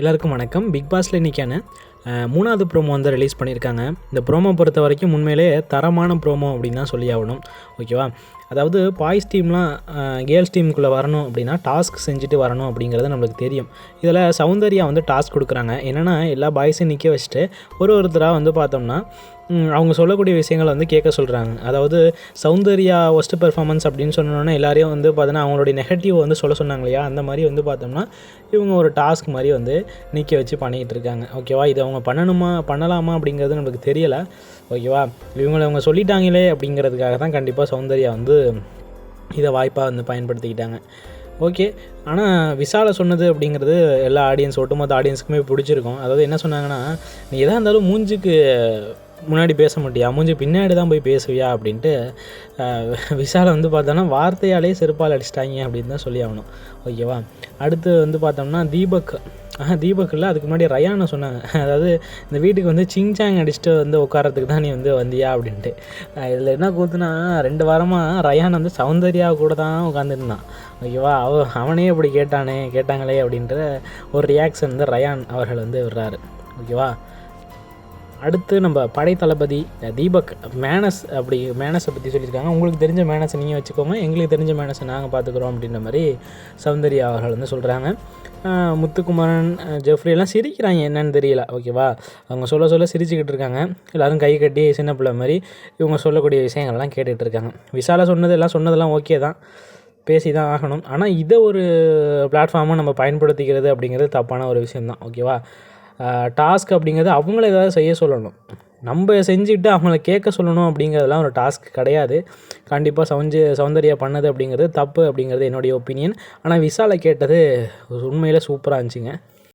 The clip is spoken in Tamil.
எல்லாருக்கும் வணக்கம். பிக் பாஸில் இன்றைக்கான மூணாவது ப்ரோமோ வந்து ரிலீஸ் பண்ணியிருக்காங்க. இந்த ப்ரோமோ பொறுத்த வரைக்கும் உண்மையிலே தரமான ப்ரோமோ அப்படின்னு தான் சொல்லி ஆகணும். ஓகேவா அதாவது பாய்ஸ் டீம்லாம் கேர்ள்ஸ் டீமுக்குள்ளே வரணும் அப்படின்னா டாஸ்க் செஞ்சுட்டு வரணும் அப்படிங்கிறது நம்மளுக்கு தெரியும். இதில் சௌந்தர்யா வந்து டாஸ்க் கொடுக்குறாங்க. என்னென்னா எல்லா பாய்ஸையும் நிற்க வச்சுட்டு ஒரு ஒருத்தராக வந்து பார்த்தோம்னா அவங்க சொல்லக்கூடிய விஷயங்களை வந்து கேட்க சொல்கிறாங்க அதாவது சௌந்தர்யா ஒஸ்ட் பெர்ஃபார்மன்ஸ் அப்படின்னு சொன்னோன்னா எல்லாரையும் வந்து பார்த்தோன்னா அவங்களுடைய நெகட்டிவ் வந்து சொல்ல சொன்னாங்க இல்லையா? அந்த மாதிரி வந்து பார்த்தோம்னா இவங்க ஒரு டாஸ்க் மாதிரி வந்து நிற்க வச்சு பண்ணிகிட்டு இருக்காங்க. ஓகேவா இது அவங்க பண்ணணுமா பண்ணலாமா அப்படிங்கிறது நமக்கு தெரியலை. ஓகேவா? இவங்களை அவங்க சொல்லிட்டாங்களே அப்படிங்கிறதுக்காக தான் கண்டிப்பாக சௌந்தர்யா வந்து இதை வாய்ப்பாக வந்து பயன்படுத்திக்கிட்டாங்க. ஓகே. ஆனால் விசால சொன்னது அப்படிங்கிறது எல்லா ஆடியன்ஸ் ஒட்டுமொத்த ஆடியன்ஸுக்குமே பிடிச்சிருக்கும். அதாவது என்ன சொன்னாங்கன்னா நீ எதாக இருந்தாலும் மூஞ்சுக்கு முன்னாடி பேச மாட்டியா? மூஞ்சி பின்னாடி தான் போய் பேசுவியா? அப்படின்ட்டு அஹ், வந்து பார்த்தோன்னா வார்த்தையாலே செருப்பால் அடிச்சிட்டாங்க அப்படின்னு தான் சொல்லி ஆகணும். ஓகேவா? அடுத்து வந்து பார்த்தோம்னா தீபக் ஆஹா தீபக் இல்லை அதுக்கு முன்னாடி ரயானை சொன்னாங்க. அதாவது இந்த வீட்டுக்கு வந்து சிங்சாங் அடிச்சுட்டு வந்து உட்காரத்துக்கு தான் நீ வந்து வந்தியா அப்படின்ட்டு. இதில் என்ன கூத்துனா ரெண்டு வாரமாக ரயான் வந்து சௌந்தர்யா கூட தான் உட்காந்துருந்தான் ஓகேவா அவ அவனே இப்படி கேட்டானே கேட்டாங்களே அப்படின்ற ஒரு ரியாக்ஷன் வந்து ரயான் அவர்கள் வந்து விடுறாரு. ஓகேவா? அடுத்து நம்ம படை தளபதி தீபக் மேனஸ் அப்படி மேனஸை பற்றி சொல்லியிருக்காங்க. உங்களுக்கு தெரிஞ்ச மேனஸை நீங்கள் வச்சுக்கோங்க. எங்களுக்கு தெரிஞ்ச மேனஸை நாங்கள் பார்த்துக்குறோம் அப்படின்ற மாதிரி சௌந்தர்யா அவர்கள் வந்து சொல்கிறாங்க முத்துக்குமரன் ஜெஃப்ரி எல்லாம் சிரிக்கிறாங்க. என்னன்னு தெரியல. ஓகேவா அவங்க சொல்ல சொல்ல சிரிச்சுக்கிட்டு இருக்காங்க. எல்லோரும் கை கட்டி சின்ன பிள்ளை மாதிரி இவங்க சொல்லக்கூடிய விஷயங்கள்லாம் கேட்டுகிட்டு இருக்காங்க. விசாலா சொன்னது எல்லாம் சொன்னதெல்லாம் ஓகே தான். பேசி தான் ஆகணும். ஆனால் இதை ஒரு பிளாட்ஃபார்மாக நம்ம பயன்படுத்திக்கிறது அப்படிங்கிறது தப்பான ஒரு விஷயந்தான் ஓகேவா டாஸ்க் அப்படிங்கிறது அவங்கள ஏதாவது செய்ய சொல்லணும். நம்ம செஞ்சுட்டு அவங்கள கேட்க சொல்லணும் அப்படிங்கிறதுலாம் ஒரு டாஸ்க் கிடையாது. கண்டிப்பாக சவுஞ்சு சௌந்தர்யா பண்ணது அப்படிங்கிறது தப்பு அப்படிங்கிறது என்னுடைய ஒப்பீனியன் ஆனால் விசாலை கேட்டது உண்மையில் சூப்பராக இருந்துச்சுங்க.